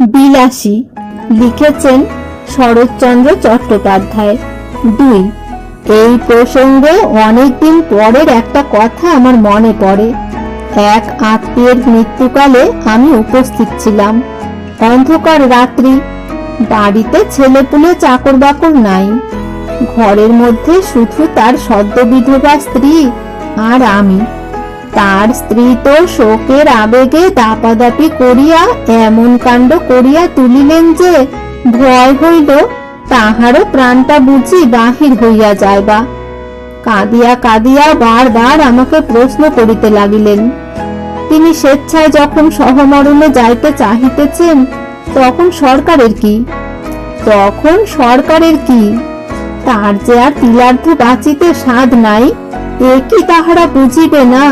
বিলাসী লিখেছেন শরৎচন্দ্র চট্টোপাধ্যায়। দুই, এই প্রসঙ্গে অনেকদিন পরের একটা কথা আমার মনে পড়ে। এক আত্মীয়ের মৃত্যুকালে আমি উপস্থিত ছিলাম। অন্ধকার রাত্রি, বাড়িতে ছেলেপুলে চাকর বাকর নাই। ঘরের মধ্যে শুধু তার সদ্য বিধবা স্ত্রী আর আমি। তার স্ত্রী তো শোকের আবেগে দাপাদাপি করিয়া এমন কাণ্ড করিয়া তুলিলেন যে ভয় হইল, তাহারও প্রাণটা বুঝি বাহির হইয়া যাইবা। কাঁদিয়া কাঁদিয়া বারবার আমাকে প্রশ্ন করিতে লাগিলেন। তিনি স্বেচ্ছায় যখন সহমরণে যাইতে চাহিতেছেন, তখন সরকারের কি? তখন সরকারের কি? তার যে আর তিলার্ধ বাঁচিতে স্বাদ নাই, এ কি তাহারা বুঝিবে না?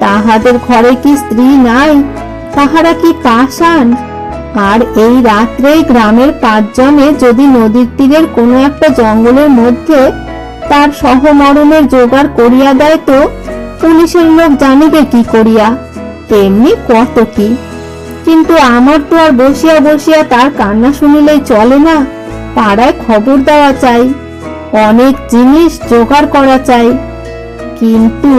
তাহাদের ঘরে কি স্ত্রী নাই? তাহারা কি পাষাণ? আর এই রাত্রে গ্রামের পাঁচজনে যদি নদীর তীরের কোনো একটা জঙ্গলের মধ্যে তার সহমরণের জোগাড় করিয়া দেয় তো পুলিশের লোক জানিবে কি করিয়া? তেমনি কত কি? কিন্তু আমার তো আর বসিয়া বসিয়া তার কান্না শুনিলেই চলে না। পাড়ায় খবর দেওয়া চাই, অনেক জিনিস জোগাড় করা চাই। কিন্তু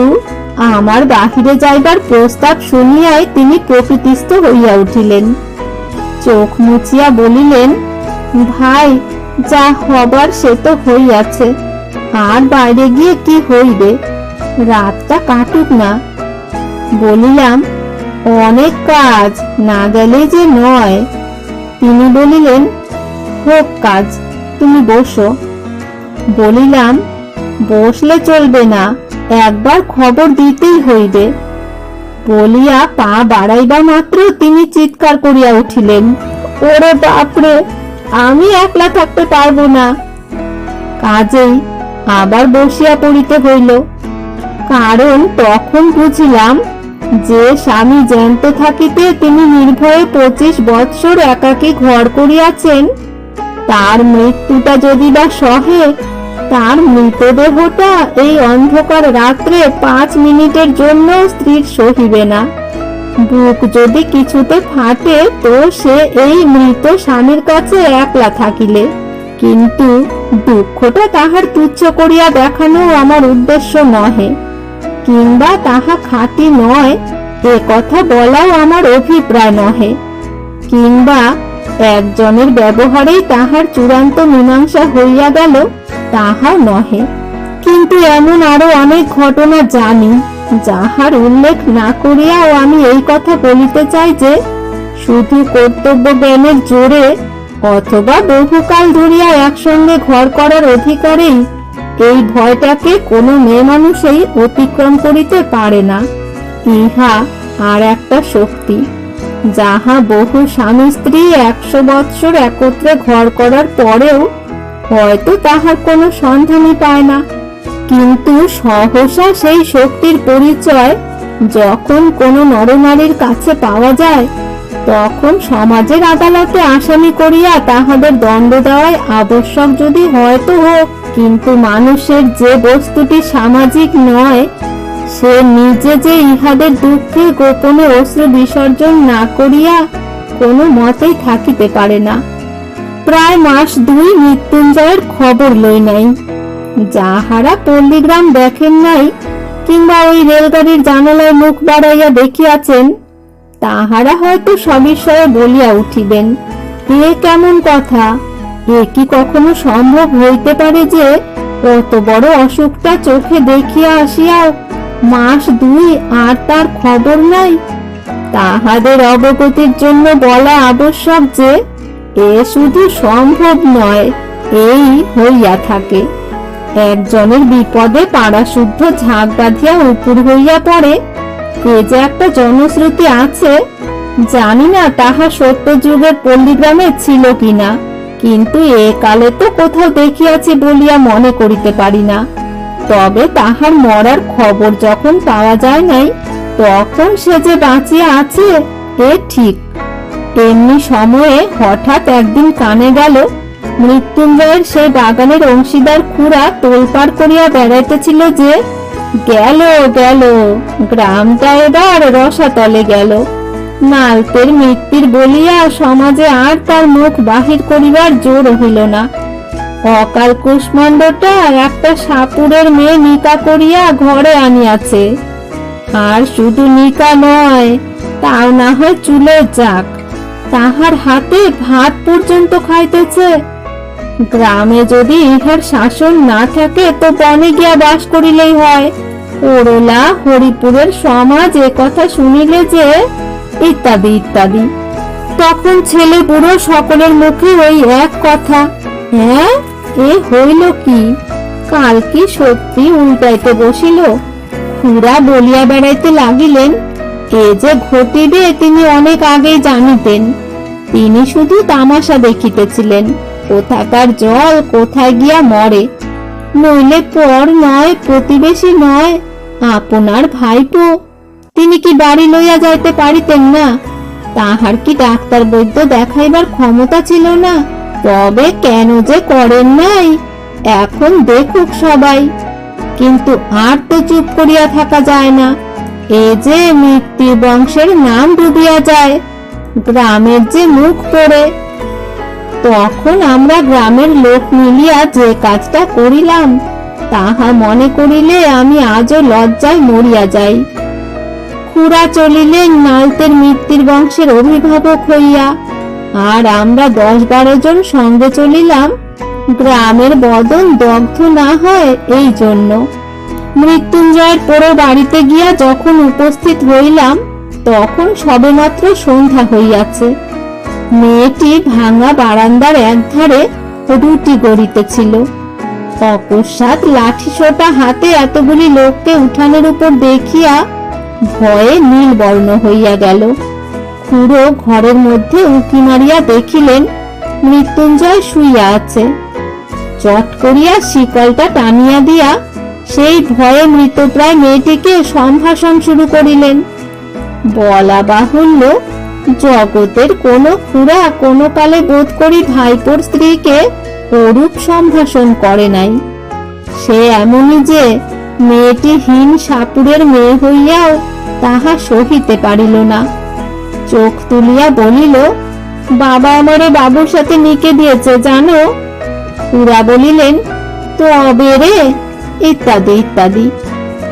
আমার বাহিরে যাইবার প্রস্তাব শুনিয়াই তিনি প্রকৃতিস্থ হইয়া উঠিলেন। চোখ মুচিয়া বলিলেন, ভাই, যা হবার সে তো হইয়াছে। আর বাইরে গিয়ে কি হইবে? রাতটা কাটুক না। বলিলাম, অনেক কাজ না গেলে যে নয়। তিনি বলিলেন, হোক কাজ, তুমি বসো। বলিলাম, বসলে চলবে না। একবার খবর দিতেই হইবে। বলিয়া পা বাড়াইবা মাত্র তিনি চিৎকার করিয়া উঠিলেন, ওরে বাপরে, আমি একলা থাকতে পারব না। কাজেই আবার বসিয়া পড়িতে হইল। কারণ তখন বুঝিলাম যে স্বামী জ্যান্ত থাকিতে তিনি নির্ভয়ে পঁচিশ বৎসর একাকী ঘর করিয়াছেন, তার মৃত্যুটা যদি বা সহে তার মৃতদেহটা এই অন্ধকার রাত্রে পাঁচ মিনিটের জন্য স্ত্রীর সহিবে না। বুক যদি কিছুতে ফাটে, তো সে এই মৃত স্বামীর কাছে একলা থাকিলে। কিন্তু দুঃখটা তাহার তুচ্ছ করিয়া দেখানো আমার উদ্দেশ্য নহে। কিংবা তাহা খাঁটি নয়, এ কথা বলাও আমার অভিপ্রায় নহে। কিংবা একজনের ব্যবহারেই তাহার চূড়ান্ত মীমাংসা হইয়া গেল তাহা নহে। কিন্তু এমন আরও অনেক ঘটনা জানি, যাহার উল্লেখ না করিয়াও আমি এই কথা বলিতে চাই যে, শুধু কর্তব্য জ্ঞানের জোরে অথবা বহুকাল ধরিয়া একসঙ্গে ঘর করার অধিকারেই এই ভয়টাকে কোনো মেয়ে মানুষই অতিক্রম করিতে পারে না। ইহা আর একটা শক্তি, যাহা বহু স্বামী স্ত্রী একশো বৎসর একত্রে ঘর করার পরেও হয়তো তাহার কোনো সন্ধানই পায় না। কিন্তু সহসা সেই শক্তির পরিচয় যখন কোনো নরনারীর কাছে পাওয়া যায়, তখন সমাজের আদালতে আসামি করিয়া তাহাদের দণ্ড দেওয়ায় আবশ্যক যদি হয়তো হোক। কিন্তু মানুষের যে বস্তুটি সামাজিক নয়, সে নিজে যে ইহাদের দুঃখে গোপনে অশ্রু বিসর্জন না করিয়া কোনো মতেই থাকিতে পারে না। প্রায় মাস দুই মৃত্যুঞ্জয়ের খবর লই নাই। যাহারা পল্লীগ্রাম দেখেন নাই কিংবা ওই রেলগাড়ির জানালায় মুখ বাড়াইয়া দেখিয়াছেন, তাহারা হয়তো সবিষয়ে বলিয়া উঠিবেন, এ কেমন কথা? এ কি কখনো সম্ভব হইতে পারে যে কত বড় অসুখটা চোখে দেখিয়া আসিয়াও মাস দুই আর তার খবর নাই? তাহাদের অবগতির জন্য বলা আবশ্যক যে এ শুধু সম্ভব নয়, এই হইয়া থাকে। একজনের বিপদে পাড়া শুদ্ধ ঝাঁক বাঁধিয়া উপুর হইয়া পড়ে এ যে একটা জনশ্রুতি আছে, জানি না তাহা সত্য যুগের পল্লীগ্রামে ছিল কিনা, কিন্তু এ কালে তো কোথাও দেখিয়াছি বলিয়া মনে করিতে পারি না। তবে তাহার মরার খবর যখন পাওয়া যায় নাই, তখন সে যে বাঁচিয়া আছে, এ ঠিক তেমনি সময়ে হঠাৎ একদিন কানে গেল, মৃত্যুঞ্জয়ের সেই বাগানের অংশীদার খুড়া তোলপাড় করিয়া বেড়াইতেছিল যে, গেল গেল, গ্রামটা এবার রসাতলে গেল। নালতের মৃত্যুর বলিয়া সমাজে আর তার মুখ বাহির করিবার জোর হইল না। অকাল কুষ্মাণ্ডটা একটা সাপুরের মেয়ে নিকা করিয়া ঘরে আনিয়াছে। আর শুধু নিকা নয়, তাও না হয় চুলের যাক তাহার হাতে ভাত পর্যন্ত খাইতেছে। গ্রামে যদি ইহার শাসন না থাকে, তো বনে গিয়া বাস করিলেই হয়। করলা হরিপুরের সমাজ এ কথা শুনিলে যে, ইত্যাদি ইত্যাদি। তখন ছেলে বুড়ো সকলের মুখে ওই এক কথা হ্যাঁ এ হইল কি? কাল কি সত্যি উল্টাইতে বসিল? খুড়া বলিয়া বেড়াইতে লাগিলেন। এ যে ঘটিবে তিনি অনেক আগেই জানিতেন। তিনি শুধু তামাশা দেখিতেছিলেন কোথাকার জল, কোথায় গিয়া মরে। নইলে পর নয়, প্রতিবেশী নয়, আপনার ভাইপো, তিনি কি বাড়ি লইয়া যাইতে পারিতেন না? তাহার কি ডাক্তার বৈদ্য দেখাইবার ক্ষমতা ছিল না? তবে কেন যে করেন নাই? এখন দেখুক সবাই। কিন্তু আর তো চুপ করিয়া থাকা যায় না। এ যে মৃত্যু বংশের নাম ডুবিয়া যায়, গ্রামের যে মুখ পড়ে, তখন আমরা গ্রামের লোক মিলিয়া যে কাজটা করিলাম, তাহা মনে করিলে আমি আজও লজ্জায় মরিয়া যাই। খুড়া চলিলেন নালতের মৃত্যুর বংশের অভিভাবক হইয়া, আর আমরা দশ বারো জন সঙ্গে চলিলাম, গ্রামের বদন দগ্ধ না হয় এই জন্য। মৃত্যুঞ্জয়ের পোড়ো বাড়িতে গিয়া যখন উপস্থিত হইলাম তখন সবেমাত্র সন্ধ্যা হইয়াছে। মেয়েটি ভাঙা বারান্দার একধারে রুটি গড়িতেছিল। অকস্মাৎ লাঠি সোটা হাতে এতগুলি লোককে উঠানের উপর দেখিয়া ভয়ে নীল বর্ণ হইয়া গেল। খুড়ো ঘরের মধ্যে উঁকি মারিয়া দেখিলেন, মৃত্যুঞ্জয় শুইয়া আছে। চট করিয়া শিকলটা টানিয়া দিয়া সেই ভয়ে মৃতপ্রায় মেয়েটিকে সম্ভাষণ শুরু করিলেন। বলা বাহুল্য, জগতের কোনো খুড়া কোনো কালে বোধ করি ভাইপোর স্ত্রীকে অরূপ সম্ভাষণ করে নাই। সে এমনই যে মেয়েটি হীন সাপুরের মেয়ে হইয়াও তাহা সহিতে পারিল না। চোখ তুলিয়া বলিল, বাবা আমারে বাবুর সাথে নিকে দিয়েছে, জানো? পুরা বলিলেন, তবে রে ইত্যাদি ইত্যাদি।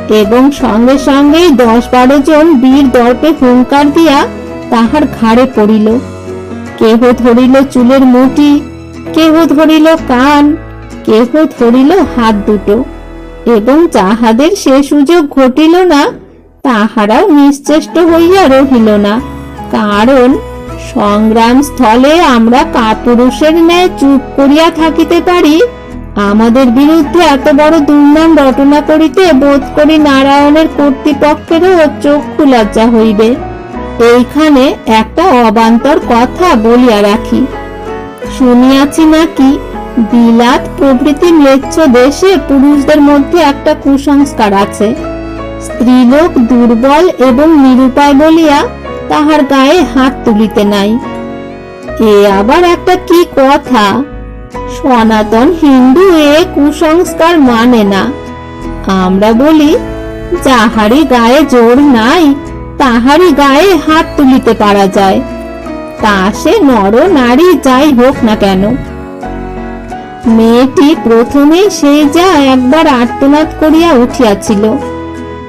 এবং সঙ্গে সঙ্গেই দশ বারো জন বীর দর্পে হুঙ্কার দিয়া তাহার ঘাড়ে পড়িল। কেহ ধরিল চুলের মুঠি, কেহ ধরিল কান, কেহ ধরিল হাত দুটো। এবং যাহাদের সে সুযোগ ঘটিল না, তাহারাও নিশ্চেষ্ট হইয়া রহিল না। কারণ সংগ্রাম স্থলে আমরা কাপুরুষের ন্যায় চুপ করিয়া থাকিতে পারি আমাদের বিরুদ্ধে এত বড় দুর্নাম রটনা করিতে বোধ করি নারায়ণের কর্তৃপক্ষেরও চক্ষু লজ্জা হইবে। এইখানে একটা অবান্তর কথা বলিয়া রাখি। শুনিয়াছি নাকি বিলাত প্রভৃতি ম্লেচ্ছ দেশে পুরুষদের মধ্যে একটা কুসংস্কার আছে। স্ত্রীলোক দুর্বল এবং নিরুপায় বলিয়া তাহার গায়ে হাত তুলিতে নাই। এ আবার একটা কি কথা? সনাতন হিন্দু এ কুসংস্কার মানে না। আমরা বলি যাহারি গায়ে জোর নাই তাহারি গায়ে হাত তুলিতে পারা যায়। তা সে নর নারী যাই হোক না কেন। মেয়েটি প্রথমে সে যা একবার আর্তনাদ করিয়া উঠিয়াছিল,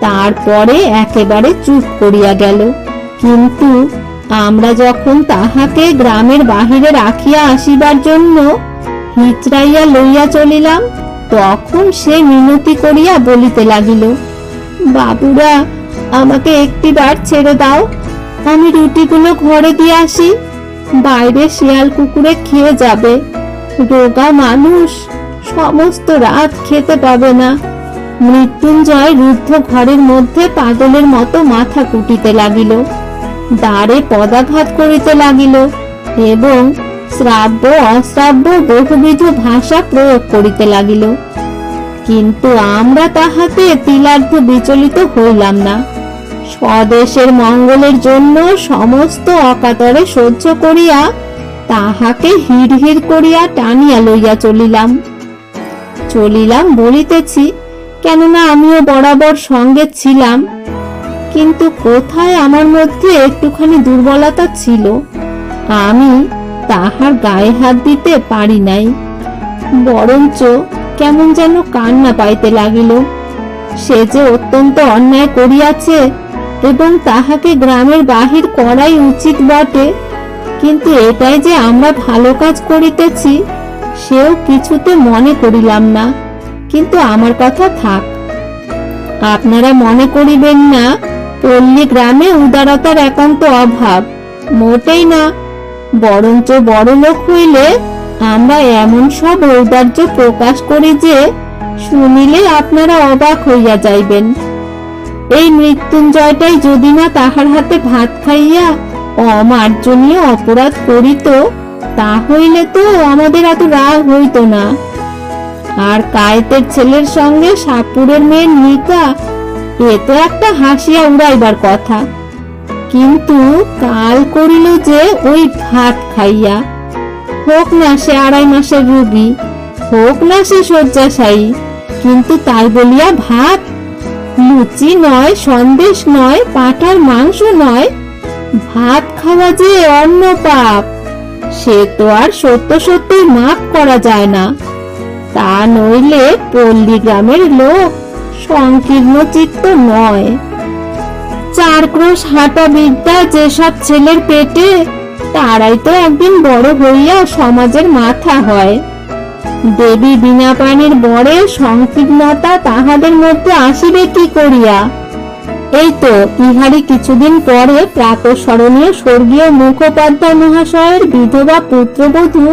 তারপরে একেবারে চুপ করিয়া গেল। কিন্তু আমরা যখন তাহাকে গ্রামের বাহিরে রাখিয়া আসিবার জন্য হিচড়াইয়া লইয়া চলিলাম, তখন সে মিনতি করিয়া বলিতে লাগিল, বাবুরা, আমাকে একটিবার ছেড়ে দাও, আমি রুটিগুলো ঘরে দিয়ে আসি, বাইরে শিয়াল কুকুরে খেয়ে যাবে, রোগা মানুষ সমস্ত রাত খেতে পাবে না। মৃত্যুঞ্জয় রুদ্ধ ঘরের মধ্যে পাগলের মতো মাথা কুটিতে লাগিল, দ্বারে পদাঘাত করিতে লাগিল এবং শ্রাব্য অশ্রাব্য বহুবিধ ভাষা প্রয়োগ করিতে লাগিল। কিন্তু আমরা তাহাতে তিলার্ধ বিচলিত হইলাম না। স্বদেশের মঙ্গলের জন্য সমস্ত অকাতরে সহ্য করিয়া তাহাকে হিড় হিড় করিয়া টানিয়া লইয়া চলিলাম। চলিলাম বলিতেছি, কেননা আমিও বরাবর সঙ্গে ছিলাম, কিন্তু কোথায় আমার মধ্যে একটুখানি দুর্বলতা ছিল? আমি তাহার গায়ে হাত দিতে পারি নাই। বরঞ্চ কেমন যেন কান্না পাইতে লাগিল। সে যে অত্যন্ত অন্যায় করিয়াছে এবং তাহাকে গ্রামের বাহির করাই উচিত বটে। কিন্তু এটাই যে আমরা ভালো কাজ করিতেছি, সেও কিছুতে মনে করিলাম না। কিন্তু আমার কথা থাক। আপনারা মনে করিবেন না, পল্লী গ্রামে উদারতার একান্ত অভাব। মোটেই না বরঞ্চ বড় লোক হইলে আমরা এমন সব ঔদার্য প্রকাশ করি যে শুনিলে আপনারা অবাক হইয়া যাইবেন। এই মৃত্যুঞ্জয়টাই যদি না তাহার হাতে ভাত খাইয়া অমার্জনীয় অপরাধ করিত, তা হইলে তো আমাদের এত রাগ হইত না। আর কায়েতের ছেলের সঙ্গে সাপুরের মেয়ের নিকা, এ তো একটা হাসিয়া উড়াইবার কথা। কিন্তু কাল করিল যে ওই ভাত খাইয়া। হোক না সে আড়াই মাসের রুগী, হোক না সে শয্যাশায়ী, কিন্তু তাই বলিয়া ভাত, লুচি নয়, সন্দেশ নয় পাটার মাংস নয়, ভাত খাওয়া যে অন্য পাপ, সে তো আর সত্য সত্যই মাপ করা যায় না। তা নইলে পল্লী গ্রামের লোক সংকীর্ণ চিত্ত নয়। চার ক্রোশ হাঁটা বিদ্যা যেসব ছেলের পেটে, তারাই তো একদিন বড় হইয়া সমাজের মাথা হয়। দেবী বিনা পানির বরে সংকীর্ণতা তাহাদের মধ্যে আসিবে কি করিয়া? এই তো ইহারি কিছুদিন পরে প্রাতঃস্মরণীয় স্বর্গীয় মুখোপাধ্যায় মহাশয়ের বিধবা পুত্রবধূ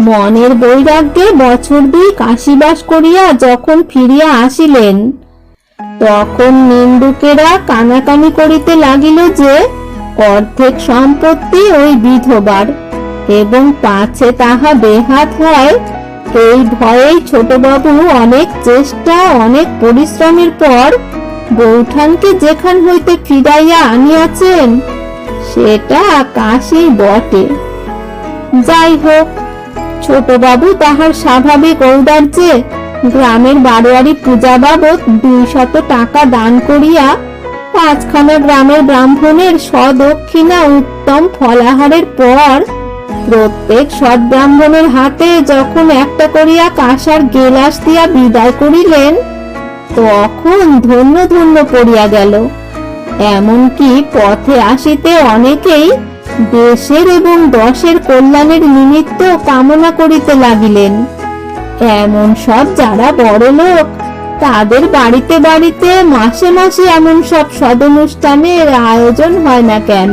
মনের বৈরাগ্যে বছর দুই কাশিবাস করিয়া যখন ফিরিয়া আসিলেন তখন নিন্দুকেরা কানাকানি করিতে লাগিল যে, অর্ধেক সম্পত্তি ওই বিধবার এবং পাছে তাহা বেহাত হয়। এই ভয়েই ছোটবাবু অনেক চেষ্টা, অনেক পরিশ্রমের পর বৌঠানকে যেখান হইতে ফিরাইয়া আনিয়াছেন, সেটা কাশি বটে। যাই হোক, ছোটবাবু তাহার স্বাভাবিক ঔদার্যে গ্রামের বারোয়ারি পূজা বাবদ দুই শত টাকা দান করিয়া পাঁচখানা গ্রামের ব্রাহ্মণের সদক্ষিণা উত্তম ফলাহারের পর প্রত্যেক সৎ ব্রাহ্মণের হাতে যখন একটা করিয়া কাঁসার গেলাস দিয়া বিদায় করিলেন, তখন ধন্য ধন্য পড়িয়া গেল। এমনকি পথে আসিতে অনেকেই দেশের এবং দশের কল্যাণের নিমিত্ত কামনা করিতে লাগিলেন। এমন সব যারা বড় লোক, তাদের বাড়িতে বাড়িতে মাসে মাসে এমন সব সদনুষ্ঠানের আয়োজন হয় না কেন?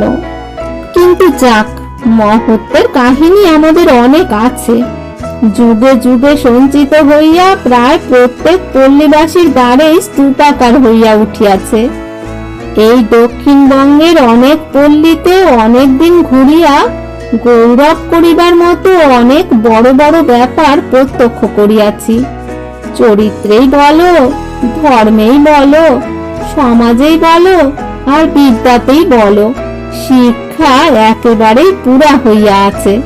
কিন্তু যাক, মহত্বের কাহিনী আমাদের অনেক আছে। যুগে যুগে সঞ্চিত হইয়া প্রায় প্রত্যেক পল্লীবাসীর দ্বারেই স্তূপাকার হইয়া উঠিয়াছে। এই দক্ষিণবঙ্গের অনেক পল্লীতে অনেকদিন ঘুরিয়া গৌরব করিবার মতো অনেক বড় বড় ব্যাপার প্রত্যক্ষ করিয়াছি। চরিত্রেই বলো, ধর্মেই বলো, সমাজেই বলো, আর বিদ্যাতেই বলো, শিক্ষা একেবারেই পুরা হইয়া আছে।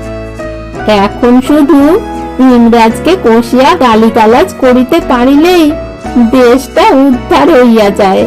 এখন শুধু ইংরাজকে কষিয়া গালিগালাজ করিতে পারিলেই দেশটা উদ্ধার হইয়া যায়।